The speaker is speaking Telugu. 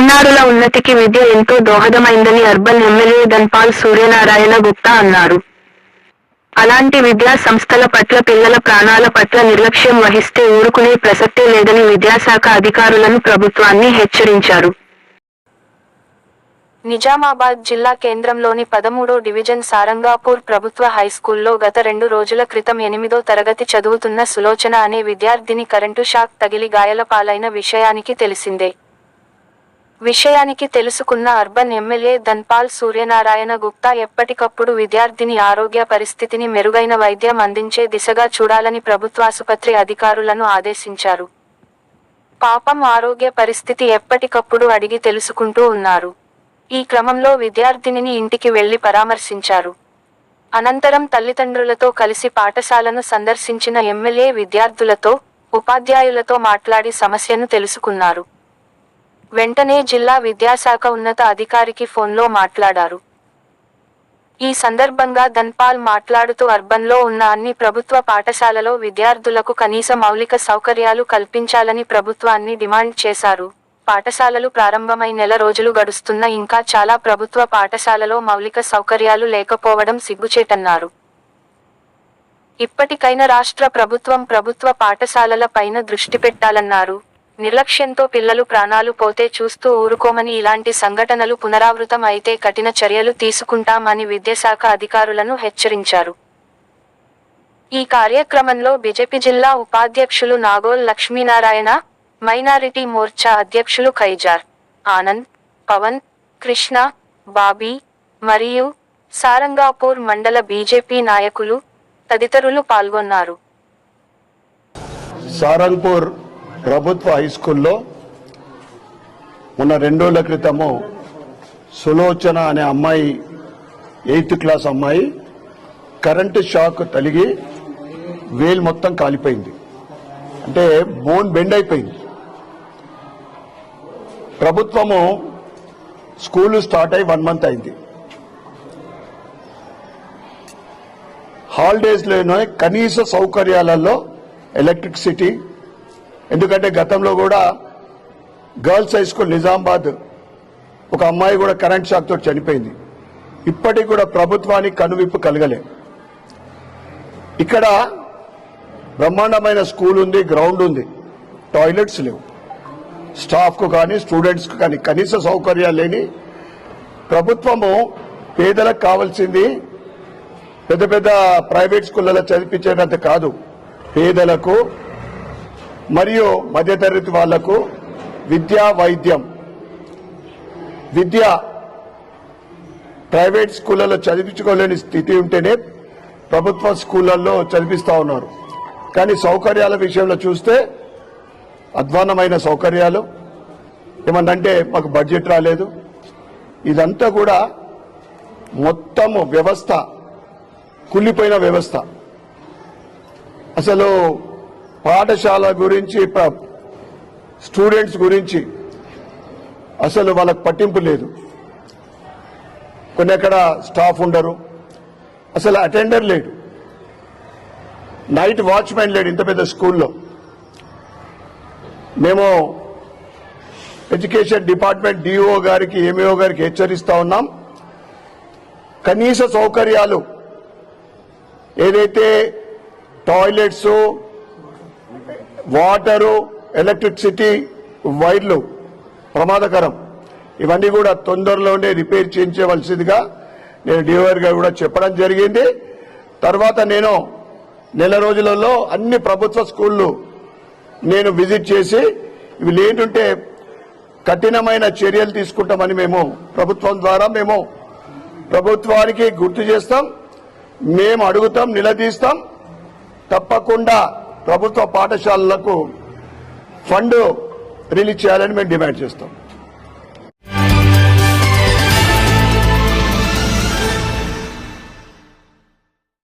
చిన్నారుల ఉన్నతికి విద్య ఎంతో దోహదమైందని అర్బన్ ఎమ్మెల్యే ధన్పాల్ సూర్యనారాయణ గుప్తా అన్నారు. అలాంటి విద్యా సంస్థల పట్ల పిల్లల ప్రాణాల పట్ల నిర్లక్ష్యం వహిస్తే ఊరుకునే ప్రసక్తే లేదని విద్యాశాఖ అధికారులను ప్రభుత్వాన్ని హెచ్చరించారు. నిజామాబాద్ జిల్లా కేంద్రంలోని పదమూడో డివిజన్ సారంగాపూర్ ప్రభుత్వ హైస్కూల్లో గత రెండు రోజుల క్రితం ఎనిమిదో తరగతి చదువుతున్న సులోచన అనే విద్యార్థిని కరెంటు షాక్ తగిలి గాయాల పాలైన విషయానికి తెలిసిందే. విషయానికి తెలుసుకున్న అర్బన్ ఎమ్మెల్యే ధన్పాల్ సూర్యనారాయణ గుప్తా ఎప్పటికప్పుడు విద్యార్థిని ఆరోగ్య పరిస్థితిని మెరుగైన వైద్యం అందించే దిశగా చూడాలని ప్రభుత్వాసుపత్రి అధికారులను ఆదేశించారు. పాపం ఆరోగ్య పరిస్థితి ఎప్పటికప్పుడు అడిగి తెలుసుకుంటూ ఉన్నారు. ఈ క్రమంలో విద్యార్థినిని ఇంటికి వెళ్ళి పరామర్శించారు. అనంతరం తల్లిదండ్రులతో కలిసి పాఠశాలను సందర్శించిన ఎమ్మెల్యే విద్యార్థులతో ఉపాధ్యాయులతో మాట్లాడి సమస్యను తెలుసుకున్నారు. వెంటనే జిల్లా విద్యాశాఖ ఉన్నత అధికారికి ఫోన్లో మాట్లాడారు. ఈ సందర్భంగా ధన్పాల్ మాట్లాడుతూ అర్బన్లో ఉన్న అన్ని ప్రభుత్వ పాఠశాలలో విద్యార్థులకు కనీస మౌలిక సౌకర్యాలు కల్పించాలని ప్రభుత్వాన్ని డిమాండ్ చేశారు. పాఠశాలలు ప్రారంభమై నెల రోజులు గడుస్తున్న ఇంకా చాలా ప్రభుత్వ పాఠశాలలో మౌలిక సౌకర్యాలు లేకపోవడం సిగ్గుచేటన్నారు. ఇప్పటికైనా రాష్ట్ర ప్రభుత్వం ప్రభుత్వ పాఠశాలల పైన దృష్టి పెట్టాలన్నారు. నిర్లక్ష్యంతో పిల్లలు ప్రాణాలు పోతే చూస్తూ ఊరుకోమని ఇలాంటి సంఘటనలు పునరావృతం అయితే కఠిన చర్యలు తీసుకుంటామని విద్యాశాఖ అధికారులను హెచ్చరించారు. ఈ కార్యక్రమంలో బీజేపీ జిల్లా ఉపాధ్యక్షులు నాగోల్ లక్ష్మీనారాయణ మైనారిటీ మోర్చా అధ్యక్షులు ఖైజార్ ఆనంద్ పవన్ కృష్ణ బాబీ మరియు సారంగాపూర్ మండల బీజేపీ నాయకులు తదితరులు పాల్గొన్నారు. సారంగపూర్ ప్రభుత్వ హై స్కూల్లో ఉన్న రెండు రోజుల క్రితము సులోచన అనే అమ్మాయి ఎయిత్ క్లాస్ అమ్మాయి కరెంటు షాక్ తలిగి వేలు మొత్తం కాలిపోయింది. అంటే బోన్ బెండ్ అయిపోయింది. ప్రభుత్వము స్కూల్ స్టార్ట్ అయి వన్ మంత్ అయింది. హాలిడేస్లోనే కనీస సౌకర్యాలలో ఎలక్ట్రిసిటీ ఎందుకంటే గతంలో కూడా గర్ల్స్ హై స్కూల్ నిజామాబాద్ ఒక అమ్మాయి కూడా కరెంట్ షాక్ తోటి చనిపోయింది. ఇప్పటికి కూడా ప్రభుత్వానికి కనువిప్పు కలగలే. ఇక్కడ బ్రహ్మాండమైన స్కూల్ ఉంది గ్రౌండ్ ఉంది టాయిలెట్స్ లేవు. స్టాఫ్కు కానీ స్టూడెంట్స్కు కానీ కనీస సౌకర్యాలు లేని ప్రభుత్వము పేదలకు కావాల్సింది పెద్ద పెద్ద ప్రైవేట్ స్కూళ్ళలో చదివించేటంత కాదు. పేదలకు మరియు మధ్యతరగతి వాళ్ళకు విద్యా వైద్యం. విద్య ప్రైవేట్ స్కూళ్ళలో చదివించుకోలేని స్థితి ఉంటేనే ప్రభుత్వ స్కూళ్ళల్లో చదివిస్తూ ఉన్నారు. కానీ సౌకర్యాల విషయంలో చూస్తే అధ్వానమైన సౌకర్యాలు. ఏమన్నంటే మాకు బడ్జెట్ రాలేదు. ఇదంతా కూడా మొత్తము వ్యవస్థ కుళ్ళిపోయిన వ్యవస్థ. అసలు పాఠశాల గురించి స్టూడెంట్స్ గురించి అసలు వాళ్ళకి పట్టింపు లేదు. కొన్ని అక్కడ స్టాఫ్ ఉండరు. అసలు అటెండర్ లేడు. నైట్ వాచ్మెన్ లేడు ఇంత పెద్ద స్కూల్లో. మేము ఎడ్యుకేషన్ డిపార్ట్మెంట్ డిఓ గారికి ఎంఈఓ గారికి హెచ్చరిస్తా ఉన్నాం. కనీస సౌకర్యాలు ఏదైతే టాయిలెట్స్ వాటరు ఎలక్ట్రిసిటీ వైర్లు ప్రమాదకరం. ఇవన్నీ కూడా తొందరలోనే రిపేర్ చేయించవలసిందిగా నేను డిఓఆర్ గారు కూడా చెప్పడం జరిగింది. తర్వాత నేను నెల రోజులలో అన్ని ప్రభుత్వ స్కూళ్ళు నేను విజిట్ చేసి ఇవి లేకుంటే కఠినమైన చర్యలు తీసుకుంటామని మేము ప్రభుత్వం ద్వారా మేము ప్రభుత్వానికి గుర్తు చేస్తాం. మేము అడుగుతాం నిలదీస్తాం. తప్పకుండా ప్రభుత్వ పాఠశాలలకు ఫండ్ రిలీజ్ చేయాలని మేము డిమాండ్ చేస్తాం.